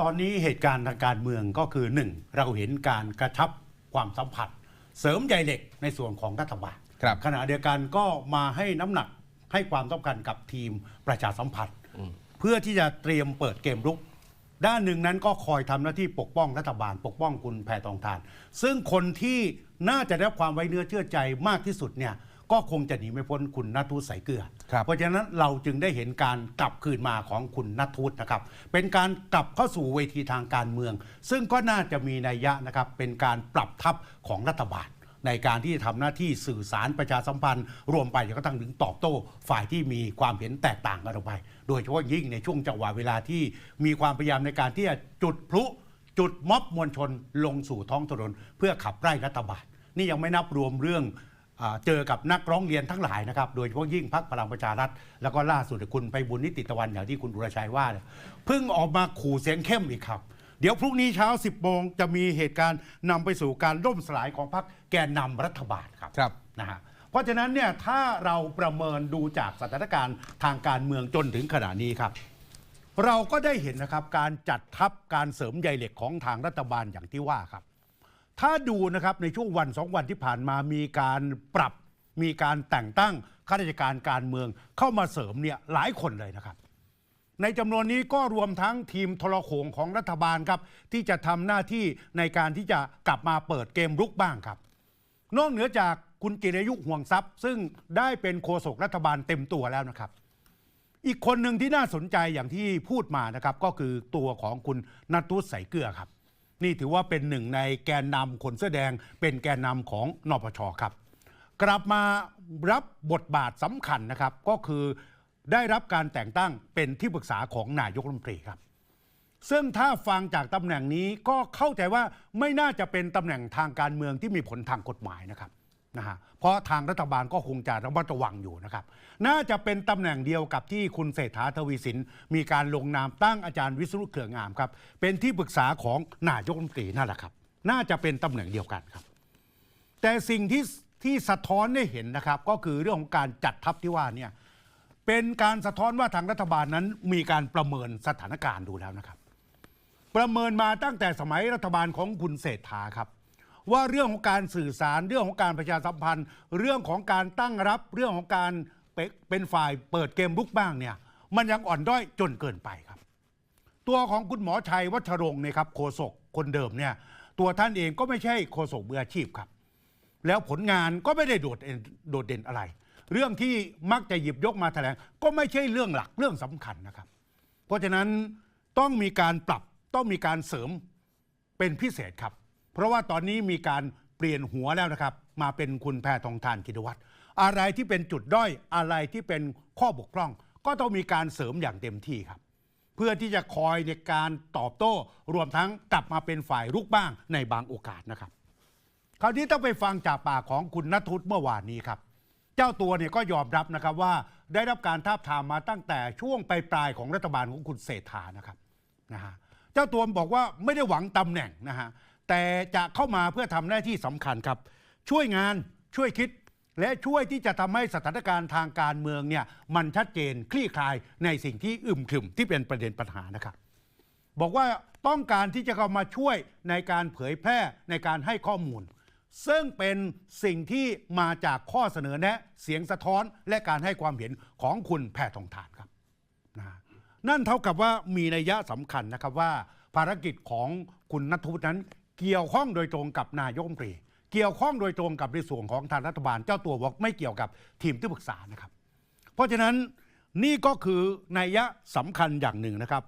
ตอนนี้เหตุการณ์ทางการเมืองก็คือหนึ่งเราเห็นการกระชับความสัมผัส เสริมใยเหล็กในส่วนของรัฐบาลครับขณะเดียวกันก็มาให้น้ำหนักให้ความสำคัญกับทีมประชาสัมพันธ์เพื่อที่จะเตรียมเปิดเกมรุก ด้านหนึ่งนั้นก็คอยทำหน้าที่ปกป้องรัฐบาล ปกป้องคุณแพทองทาน ซึ่งคนที่น่าจะได้รับความไว้เนื้อเชื่อใจมากที่สุดเนี่ย ก็คงจะหนีไม่พ้นคุณนัทวุฒิใสายเกลือ ครับเพราะฉะนั้นเราจึงได้เห็นการกลับคืนมาของคุณนัทวุฒินะครับ เป็นการกลับเข้าสู่เวทีทางการเมือง ซึ่งก็น่าจะมีนัยยะนะครับ เป็นการปรับทัพของรัฐบาล ในการที่จะทำหน้าที่สื่อสารประชาสัมพันธ์ รวมไปจนกระทั่งถึงตอบโต้ ฝ่ายที่มีความเห็นแตกต่างกันออกไป โดยเฉพาะยิ่งในช่วงจังหวะเวลาที่มีความพยายามในการที่จะจุดพลุ จุดม็อบมวลชนลงสู่ท้องถนนเพื่อขับไล่รัฐบาล นี่ยังไม่นับรวมเรื่องอ่า เจอกับนักร้องเรียนทั้งหลายนะครับ โดยเฉพาะยิ่งพักพลังประชารัฐ แล้วก็ล่าสุดคุณไปบุญนิติตะวันอย่างที่คุณอุรชัยว่าเนี่ยเพิ่งออกมาขู่เสียงเข้มอีกครับเดี๋ยวพรุ่งนี้เช้า 10โมงจะมีเหตุการณ์นำไปสู่การล่มสลายของพรรคแกนนำรัฐบาลครับครับนะฮะเพราะฉะนั้นเนี่ยถ้าเราประเมินดูจากสถานการณ์ทางการเมืองจนถึงขณะนี้ครับ เราก็ได้เห็นนะครับการจัดทัพการเสริมใยเหล็กของทางรัฐบาลอย่างที่ว่าครับ ถ้าดูนะครับในช่วงวันสองวันที่ผ่านมามีการปรับ มีการแต่งตั้งข้าราชการการเมืองเข้ามาเสริมเนี่ยหลายคนเลยนะครับ ในจำนวนนี้ก็รวมทั้งทีมทรโขงของรัฐบาลครับ ที่จะทำหน้าที่ในการที่จะกลับมาเปิดเกมรุกบ้างครับ นอกเหนือจากคุณจิรายุห่วงทรัพย์ ซึ่งได้เป็นโฆษกรัฐบาลเต็มตัวแล้วนะครับ อีกคนหนึ่งที่น่าสนใจอย่างที่พูดมานะครับ ก็คือตัวของคุณนัทุสใสเกลือครับ นี่ถือว่าเป็นหนึ่งในแกนนำคนเสื้อแดง เป็นแกนนำของนปชครับ กลับมารับบทบาทสำคัญนะครับ ก็คือได้รับการแต่งตั้งเป็นที่ปรึกษาของนายกรัฐมนตรีครับ ซึ่งถ้าฟังจากตำแหน่งนี้ก็เข้าใจว่าไม่น่าจะเป็นตำแหน่งทางการเมืองที่มีผลทางกฎหมายนะครับ นะฮะเพราะทางรัฐบาลก็คงจะระมัดระวังอยู่นะครับ น่าจะเป็นตำแหน่งเดียวกับที่คุณเศรษฐาทวีสิน มีการลงนามตั้งอาจารย์วิศนุเครืองามครับ เป็นที่ปรึกษาของนายกรัฐมนตรีนั่นแหละครับ น่าจะเป็นตำแหน่งเดียวกันครับ แต่สิ่งที่ที่สะท้อนได้เห็นนะครับ ก็คือเรื่องของการจัดทัพที่ว่าเนี่ยเป็นการสะท้อนว่าทางรัฐบาลนั้นมีการประเมินสถานการณ์ดูแล้วนะครับ ประเมินมาตั้งแต่สมัยรัฐบาลของคุณเศรษฐาครับ ว่าเรื่องของการสื่อสารเรื่องของการประชาสัมพันธ์ เรื่องของการตั้งรับเรื่องของการเป็นฝ่ายเปิดเกมลุกบ้างเนี่ยมันยังอ่อนด้อยจนเกินไปครับ ตัวของคุณหมอชัยวัชรงค์เนี่ยครับโฆษกคนเดิมเนี่ยตัวท่านเองก็ไม่ใช่โฆษกมืออาชีพครับ แล้วผลงานก็ไม่ได้โดดโดดเด่นอะไร เรื่องที่มักจะหยิบยกมาแถลง ก็ไม่ใช่เรื่องหลักเรื่องสำคัญนะครับ เพราะฉะนั้นต้องมีการปรับต้องมีการเสริมเป็นพิเศษครับ เพราะว่าตอนนี้มีการเปลี่ยนหัวแล้วนะครับ มาเป็นคุณแพทองทานกินวัตรอะไรที่เป็นจุดด้อยอะไรที่เป็นข้อบกพร่อง ก็ต้องมีการเสริมอย่างเต็มที่ครับ เพื่อที่จะคอยในการตอบโต้ รวมทั้งกลับมาเป็นฝ่ายรุกบ้างในบางโอกาสนะครับ คราวนี้ต้องไปฟังจากปากของคุณนัทวุฒิเมื่อวานนี้ครับ เจ้าตัวเนี่ยก็ยอมรับนะครับว่าได้รับการทาบทามมาตั้งแต่ช่วงปลายๆของรัฐบาลของคุณเศรษฐานะครับนะฮะเจ้าตัวบอกว่าไม่ได้หวังตำแหน่งนะฮะ แต่จะเข้ามาเพื่อทำหน้าที่สำคัญครับ ช่วยงานช่วยคิด และช่วยที่จะทำให้สถานการณ์ทางการเมืองเนี่ยมันชัดเจนคลี่คลายในสิ่งที่อึมครึมที่เป็นประเด็นปัญหานะครับ บอกว่าต้องการที่จะเข้ามาช่วยในการเผยแพร่ในการให้ข้อมูล ซึ่งเป็นสิ่งที่มาจากข้อเสนอแนะเสียงสะท้อนและการให้ความเห็นของคุณแพทองทานครับนะฮะนั่นเท่ากับว่ามีนัยยะสำคัญนะครับว่า ภารกิจของคุณนัทวุฒินั้น เกี่ยวข้องโดยตรงกับนายกรัฐมนตรี เกี่ยวข้องโดยตรงกับในส่วนของทางรัฐบาลเจ้าตัวบอกไม่เกี่ยวกับทีมที่ปรึกษานะครับ เพราะฉะนั้นนี่ก็คือนัยยะสำคัญอย่างหนึ่งนะครับ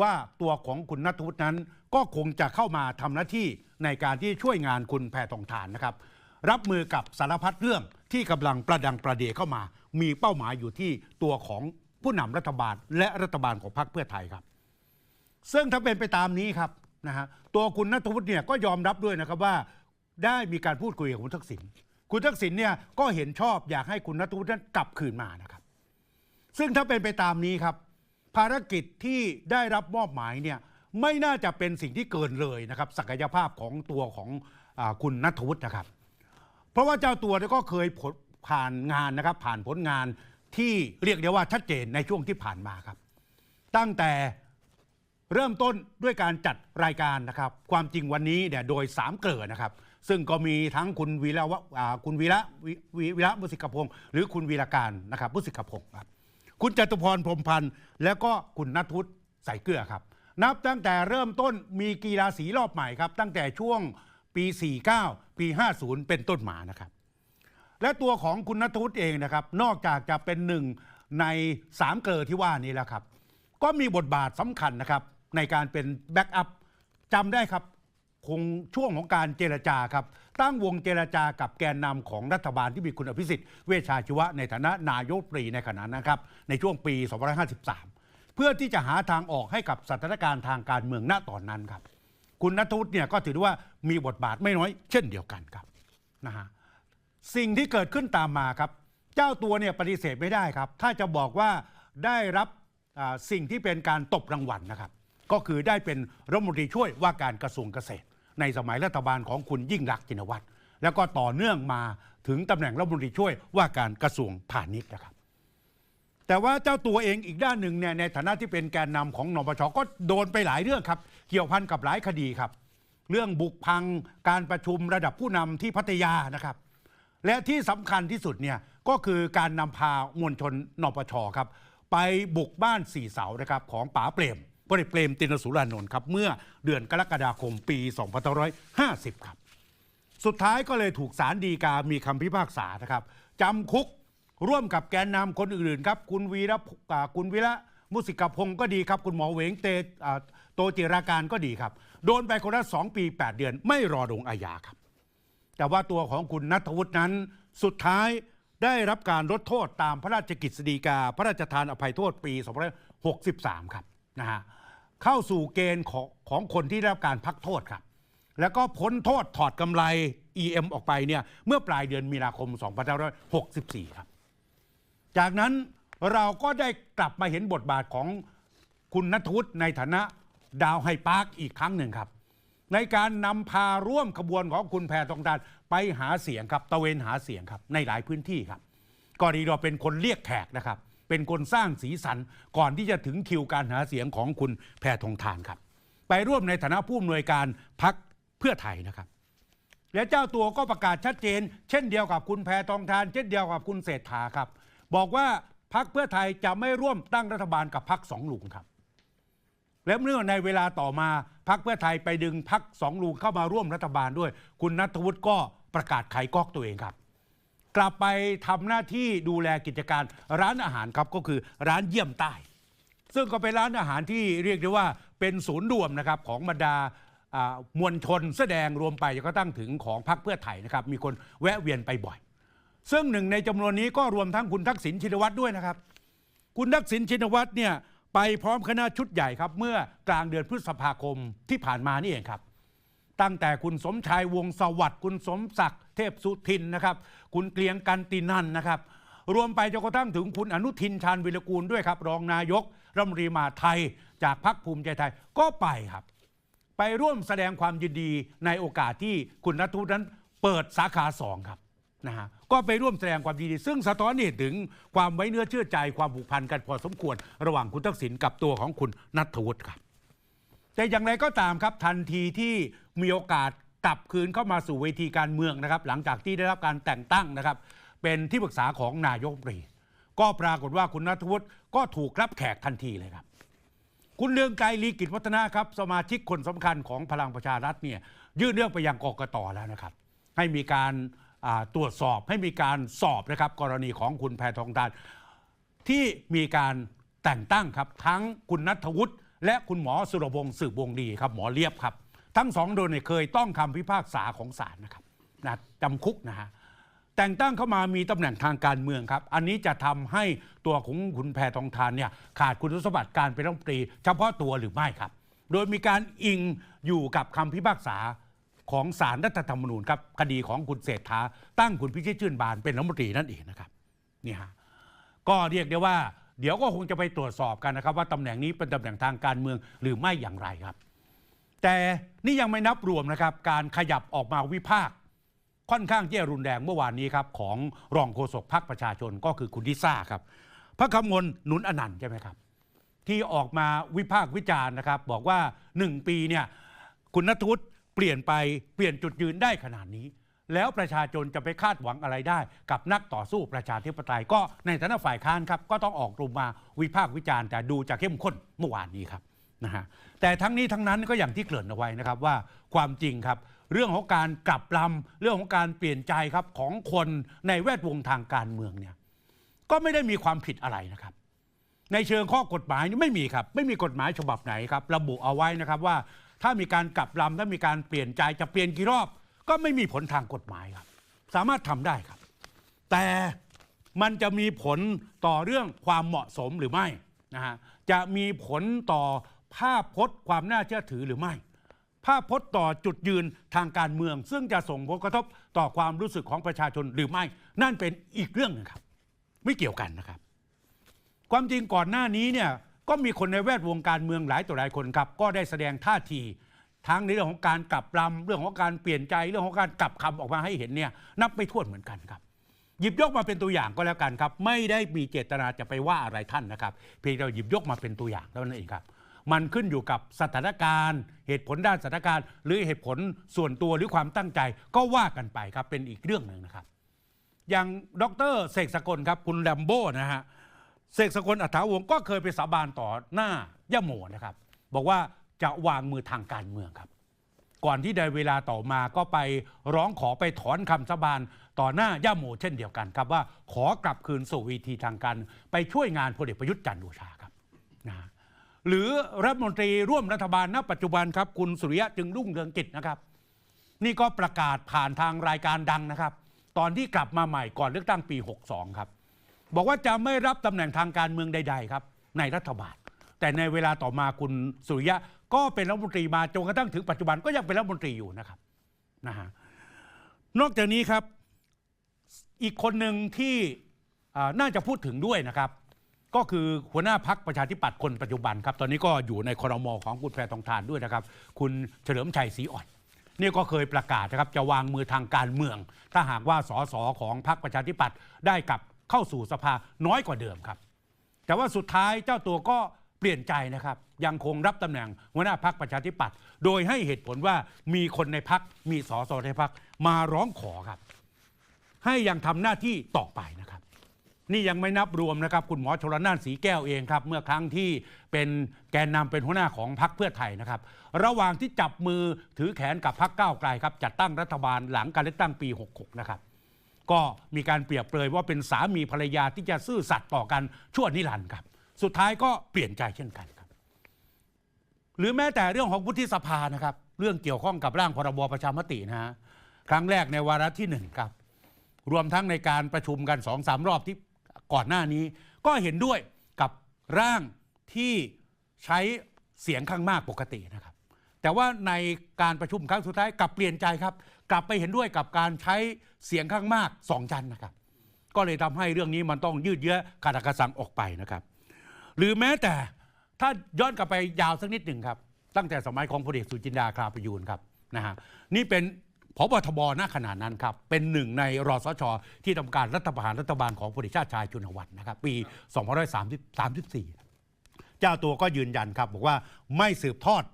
ว่าตัวของคุณนัทวุฒินั้นก็คงจะเข้ามาทำหน้าที่ในการที่ช่วยงานคุณแพทองทานนะครับ รับมือกับสารพัดเรื่องที่กำลังประดังประเดเข้ามา มีเป้าหมายอยู่ที่ตัวของผู้นำรัฐบาล และรัฐบาลของพรรคเพื่อไทยครับ ซึ่งถ้าเป็นไปตามนี้ครับ นะฮะตัวคุณนัทวุฒิเนี่ยก็ยอมรับด้วยนะครับว่า ได้มีการพูดคุยกับคุณทักษิณคุณทักษิณเนี่ยก็เห็นชอบอยากให้คุณนัทวุฒินั้นกลับคืนมานะครับ ซึ่งถ้าเป็นไปตามนี้ครับ ภารกิจที่ได้รับมอบหมายเนี่ยไม่น่าจะเป็นสิ่งที่เกินเลยนะครับ ศักยภาพของตัวของอคุณนัทวุฒินะครับ เพราะว่าเจ้าตัวก็เคยผลผ่านงานนะครับ ผ่านผลงานที่เรียกได้ว่าชัดเจนในช่วงที่ผ่านมาครับ ตั้งแต่ เริ่มต้นด้วยการจัดรายการนะครับ ความจริงวันนี้เนี่ยโดยสามเกลือนะครับ ซึ่งก็มีทั้งคุณวีระวะอ่าคุณวีระวิวิวีระมุสิกพงศ์หรือคุณวีระการนะครับมุสิกพงศ์ครับคุณจตุพรพรหมพันธ์แล้วก็คุณนัทวุฒิใส่เกลือครับ นับตั้งแต่เริ่มต้นมีกีฬาสีรอบใหม่ครับ ตั้งแต่ช่วงปี 49 ปี 50 เป็นต้นมานะครับ และตัวของคุณนัทวุฒิเองนะครับ นอกจากจะเป็นหนึ่งในสามเกลอที่ว่านี้แล้วครับ ก็มีบทบาทสำคัญนะครับ ในการเป็นแบ็กอัพจำได้ครับ คงช่วงของการเจรจาครับ ตั้งวงเจรจากับแกนนำของรัฐบาลที่มีคุณอภิสิทธิ์เวชชาชีวะในฐานะนายกรัฐมนตรีในขณะนั้นนะครับ ในช่วงปี 2553 เพื่อที่จะหาทางออกให้กับสถานการณ์ทางการเมืองณตอนนั้นครับ คุณนัทวุฒิเนี่ยก็ถือว่ามีบทบาทไม่น้อย เช่นเดียวกันครับนะฮะสิ่งที่เกิดขึ้นตามมาครับ เจ้าตัวเนี่ยปฏิเสธไม่ได้ครับ ถ้าจะบอกว่าได้รับสิ่งที่เป็นการตบรางวัลนะครับ ก็คือได้เป็นรัฐมนตรีช่วยว่าการกระทรวงเกษตร ในสมัยรัฐบาลของคุณยิ่งรักษณ์ชินวัตรแล้วก็ต่อเนื่องมาถึงตำแหน่งรัฐมนตรีช่วยว่าการกระทรวงพาณิชย์นะครับ แต่ว่าเจ้าตัวเองอีกด้านหนึ่งเนี่ยในฐานะที่เป็นแกนนำของนปชก็โดนไปหลายเรื่องครับ เกี่ยวพันกับหลายคดีครับ เรื่องบุกพังการประชุมระดับผู้นำที่พัทยานะครับ และที่สำคัญที่สุดเนี่ยก็คือการนำพามวลชนนปชครับ ไปบุกบ้านสี่เสานะครับของป๋าเปรม พลเอกเปรมตินสุรานนท์ครับ เมื่อเดือนกรกฎาคมปี 2550 ครับ สุดท้ายก็เลยถูกศาลฎีกามีคำพิพากษานะครับจำคุกร่วมกับแกนนำคนอื่นๆครับ คุณวีระคุณวีระมุสิกพงศ์ก็ดีครับ คุณหมอเวงเตโตจิราการก็ดีครับ โดนไปคนละสองปี 8 เดือน ไม่รอลงอาญาครับ แต่ว่าตัวของคุณนัทวุฒินั้นสุดท้ายได้รับการลดโทษตามพระราชกฤษฎีกา พระราชทานอภัยโทษปี 2563 ครับนะฮะ เข้าสู่เกณฑ์ของของคนที่ได้รับการพักโทษครับ แล้วก็พ้นโทษถอดกำไร EM ออกไปเนี่ยเมื่อปลายเดือนมีนาคม 2564 ครับ จากนั้นเราก็ได้กลับมาเห็นบทบาทของคุณนัทวุฒิในฐานะดาวไฮปาร์คอีกครั้งหนึ่งครับ ในการนำพาร่วมขบวนของคุณแพรทองทานไปหาเสียงครับตะเวนหาเสียงครับในหลายพื้นที่ครับ ก็ดีเราเป็นคนเรียกแขกนะครับ เป็นคนสร้างสีสันก่อนที่จะถึงคิวการหาเสียงของคุณแพทองทานครับ ไปร่วมในฐานะผู้อำนวยการพักเพื่อไทยนะครับ และเจ้าตัวก็ประกาศชัดเจน เช่นเดียวกับคุณแพทองทาน เช่นเดียวกับคุณเศรษฐาครับ บอกว่าพักเพื่อไทยจะไม่ร่วมตั้งรัฐบาลกับพักสองลุงครับ และเมื่อในเวลาต่อมาพักเพื่อไทยไปดึงพักสองลุงเข้ามาร่วมรัฐบาลด้วย คุณนัทวุฒิก็ประกาศไขก๊อกตัวเองครับ กลับไปทำหน้าที่ดูแลกิจการร้านอาหารครับก็คือร้านเยี่ยมใต้ ซึ่งก็เป็นร้านอาหารที่เรียกได้ว่าเป็นศูนย์รวมนะครับของบรรดามวลชนแสดงรวมไปก็ตั้งถึงของพรรคเพื่อไทยนะครับมีคนแวะเวียนไปบ่อย ซึ่งหนึ่งในจำนวนนี้ก็รวมทั้งคุณทักษิณชินวัตรด้วยนะครับ คุณทักษิณชินวัตรเนี่ยไปพร้อมคณะชุดใหญ่ครับเมื่อกลางเดือนพฤษภาคมที่ผ่านมานี่เองครับ ตั้งแต่คุณสมชายวงสวัสดิ์คุณสมศักดิ์เทพสุทินนะครับ คุณเกลียงกันตินันนะครับ รวมไปจนกระทั่งถึงคุณอนุทินชาญวิรกูลด้วยครับ รองนายกรัฐมนตรีมาไทยจากพรรคภูมิใจไทยก็ไปครับ ไปร่วมแสดงความยินดีในโอกาสที่คุณนัทวุนั้นเปิดสาขาสองครับนะฮะก็ไปร่วมแสดงความยินดี ซึ่งสะท้อนเห็นถึงความไว้เนื้อเชื่อใจความผูกพันกันพอสมควร ระหว่างคุณทักษิณกับตัวของคุณนัทวุฒิครับแต่อย่างไรก็ตามครับทันทีที่ มีโอกาสกลับคืนเข้ามาสู่เวทีการเมืองนะครับ หลังจากที่ได้รับการแต่งตั้งนะครับ เป็นที่ปรึกษาของนายกรัฐมนตรี ก็ปรากฏว่าคุณนัทวุฒิก็ถูกรับแขกทันทีเลยครับ คุณเลืองไกรลีกิจวัฒนะครับ สมาชิกคนสำคัญของพลังประชารัฐเนี่ยยื่นเรื่องไปยังกกตแล้วนะครับ ให้มีการตรวจสอบให้มีการสอบนะครับ กรณีของคุณแพทองทานที่มีการแต่งตั้งครับทั้งคุณนัทวุฒิและคุณหมอสุรวงศ์สืบวงดีครับหมอเลียบครับ ทั้งสองโดนเนี่ยเคยต้องคำพิพากษาของศาลนะครับนะจำคุกนะฮะแต่งตั้งเข้ามามีตำแหน่งทางการเมืองครับ อันนี้จะทำให้ตัวของคุณแพทองทานเนี่ยขาดคุณสมบัติการเป็นรัฐมนตรี เฉพาะตัวหรือไม่ครับ โดยมีการอิงอยู่กับคำพิพากษาของศาลรัฐธรรมนูญครับคดีของคุณเศรษฐาตั้งคุณพิชิตชื่นบานเป็นรัฐมนตรีนั่นเองนะครับนี่ฮะก็เรียกได้ว่า เดี๋ยวก็คงจะไปตรวจสอบกันนะครับ ว่าตำแหน่งนี้เป็นตำแหน่งทางการเมืองหรือไม่อย่างไรครับ แต่นี่ยังไม่นับรวมนะครับ การขยับออกมาวิพากษ์ค่อนข้างที่รุนแรงเมื่อวานนี้ครับ ของรองโฆษกพรรคประชาชนก็คือคุณลิซ่าครับ พระคำมลหนุนอนันต์ใช่ไหมครับ ที่ออกมาวิพากษ์วิจารณ์นะครับ บอกว่า 1 ปีเนี่ยคุณนัทวุฒิเปลี่ยนไปเปลี่ยนจุดยืนได้ขนาดนี้ แล้วประชาชนจะไปคาดหวังอะไรได้ กับนักต่อสู้ประชาธิปไตยก็ในฐานะฝ่ายค้านครับก็ต้องออกรูปมาวิพากษ์วิจารณ์แต่ดูจะเข้มข้นเมื่อวานนี้ครับ นะฮะแต่ทั้งนี้ทั้งนั้นก็อย่างที่เกริ่นเอาไว้นะครับว่าความจริงครับ เรื่องของการกลับลำเรื่องของการเปลี่ยนใจครับของคนในแวดวงทางการเมืองเนี่ยก็ไม่ได้มีความผิดอะไรนะครับ ในเชิงข้อกฎหมายนี่ไม่มีครับ ไม่มีกฎหมายฉบับไหนครับ ระบุเอาไว้นะครับว่า ถ้ามีการกลับลำถ้ามีการเปลี่ยนใจจะเปลี่ยนกี่รอบ ก็ไม่มีผลทางกฎหมายครับ สามารถทำได้ครับ แต่มันจะมีผลต่อเรื่องความเหมาะสมหรือไม่นะฮะจะมีผลต่อ ภาพพจน์ความน่าเชื่อถือหรือไม่ ภาพพจน์ต่อจุดยืนทางการเมือง ซึ่งจะส่งผลกระทบต่อความรู้สึกของประชาชนหรือไม่ นั่นเป็นอีกเรื่องหนึงครับ ไม่เกี่ยวกันนะครับ ความจริงก่อนหน้านี้เนี่ยก็มีคนในแวดวงการเมืองหลายต่อหลายคนครับ ก็ได้แสดงท่าทีทั้งในเรื่องของการกลับลำเรื่องของการเปลี่ยนใจเรื่องของการกลับคำออกมาให้เห็นเนี่ยนับไม่ถ้วนเหมือนกันครับ หยิบยกมาเป็นตัวอย่างก็แล้วกันครับ ไม่ได้มีเจตนาจะไปว่าอะไรท่านนะครับ เพียงแต่หยิบยกมาเป็นตัวอย่างเท่านั้นเองครับ มันขึ้นอยู่กับสถานการณ์ เหตุผลด้านสถานการณ์ หรือเหตุผลส่วนตัวหรือความตั้งใจก็ว่ากันไปครับเป็นอีกเรื่องหนึ่งนะครับ อย่างดรเสกสกลครับคุณแลมโบ้นะฮะเสกสกลอัฐาวงก็เคยไปสาบานต่อหน้าย่าโมนะครับ บอกว่าจะวางมือทางการเมืองครับ ก่อนที่ในเวลาต่อมาก็ไปร้องขอไปถอนคำสาบานต่อหน้าย่าโมเช่นเดียวกันครับว่าขอกลับคืนสู่วีทีทางการ ไปช่วยงานพลเอกประยุทธ์จันทร์โอชาครับนะฮะ หรือรัฐมนตรีร่วมรัฐบาลณปัจจุบันครับ คุณสุริยะจึงรุ่งเรืองกิจนะครับ นี่ก็ประกาศผ่านทางรายการดังนะครับ ตอนที่กลับมาใหม่ก่อนเลือกตั้งปี 62 ครับ บอกว่าจะไม่รับตำแหน่งทางการเมืองใด ๆ ครับ ในรัฐบาล แต่ในเวลาต่อมาคุณสุริยะก็เป็นรัฐมนตรีมาจนกระทั่งถึงปัจจุบันก็ยังเป็นรัฐมนตรีอยู่นะครับนะฮะนอกจากนี้ครับอีกคนหนึ่งที่น่าจะพูดถึงด้วยนะครับ ก็คือหัวหน้าพักประชาธิปัตย์คนปัจจุบันครับ ตอนนี้ก็อยู่ในครมของคุณแพรทองทานด้วยนะครับ คุณเฉลิมชัยศรีอ่อนนี่ก็เคยประกาศนะครับจะวางมือทางการเมือง ถ้าหากว่าสสของพรรคประชาธิปัตย์ได้กลับเข้าสู่สภาน้อยกว่าเดิมครับ แต่ว่าสุดท้ายเจ้าตัวก็เปลี่ยนใจนะครับ ยังคงรับตำแหน่งหัวหน้าพักประชาธิปัตย์โดยให้เหตุผลว่ามีคนในพักมีสสในพักมาร้องขอครับ ให้ยังทำหน้าที่ต่อไป นี่ยังไม่นับรวมนะครับ คุณหมอชลน่านสีแก้วเองครับ เมื่อครั้งที่เป็นแกนนำเป็นหัวหน้าของพรรคเพื่อไทยนะครับ ระหว่างที่จับมือถือแขนกับพรรคก้าวไกลครับจัดตั้งรัฐบาลหลังการเลือกตั้งปี 66 นะครับ ก็มีการเปรียบเปรยว่าเป็นสามีภรรยาที่จะซื่อสัตย์ต่อกันชั่วนิรันดร์ครับ สุดท้ายก็เปลี่ยนใจเช่นกันครับ หรือแม้แต่เรื่องของวุฒิสภานะครับ เรื่องเกี่ยวข้องกับร่างพรบประชามตินะฮะครั้งแรกในวาระที่หนึ่งครับ รวมทั้งในการประชุมกันสองสามรอบที่ ก่อนหน้านี้ ก็เห็นด้วยกับร่างที่ใช้เสียงข้างมากปกตินะครับ แต่ว่าในการประชุมครั้งสุดท้ายกลับเปลี่ยนใจครับ กลับไปเห็นด้วยกับการใช้เสียงข้างมากสองจันนะครับ ก็เลยทำให้เรื่องนี้มันต้องยืดเยื้อกระดักกระสังออกไปนะครับ หรือแม้แต่ถ้าย้อนกลับไปยาวสักนิดหนึ่งครับ ตั้งแต่สมัยของพลเอกสุจินดาคราประยูนครับนะฮะนี่เป็น พบทบณขณะนั้นครับ เป็นหนึ่งในรสช ที่ทำการรัฐประหารรัฐบาลของพลเอกชาติชายชุนวัฒน์นะครับ ปี 2534 เจ้าตัวก็ยืนยันครับ บอกว่าไม่สืบทอด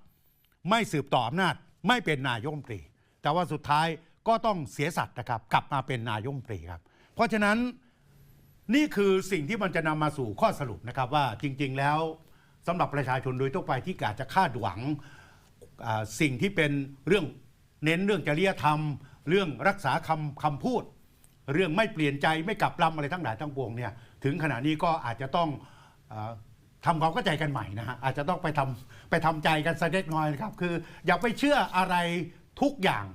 ไม่สืบต่ออำนาจ ไม่เป็นนายกรัฐมนตรี แต่ว่าสุดท้ายก็ต้องเสียสัตว์นะครับ กลับมาเป็นนายกรัฐมนตรีครับ เพราะฉะนั้นนี่คือสิ่งที่มันจะนำมาสู่ข้อสรุปนะครับว่าจริง ๆ แล้วสำหรับประชาชนโดยทั่วไปที่อาจจะคาดหวังสิ่งที่เป็นเรื่อง เน้นเรื่องจริยธรรม เรื่องรักษาคำคำพูด เรื่องไม่เปลี่ยนใจไม่กลับลำอะไรทั้งหลายทั้งปวงเนี่ยถึงขณะนี้ก็อาจจะต้องอาทำความเข้าใจกันใหม่นะฮะอาจจะต้องไปทำไปทำใจกันสักเล็กน้อยนะครับคืออย่าไปเชื่ออะไรทุกอย่าง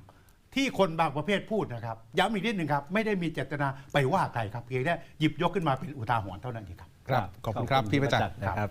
ที่คนบางประเภทพูดนะครับย้ำอีกนิดหนึ่งครับไม่ได้มีเจตนาไปว่าใครครับเพียงแค่หยิบยกขึ้นมาเป็นอุทาหรณ์เท่านั้นเองครับ ครับ ขอบคุณครับพี่ประจักษ์ นะครับ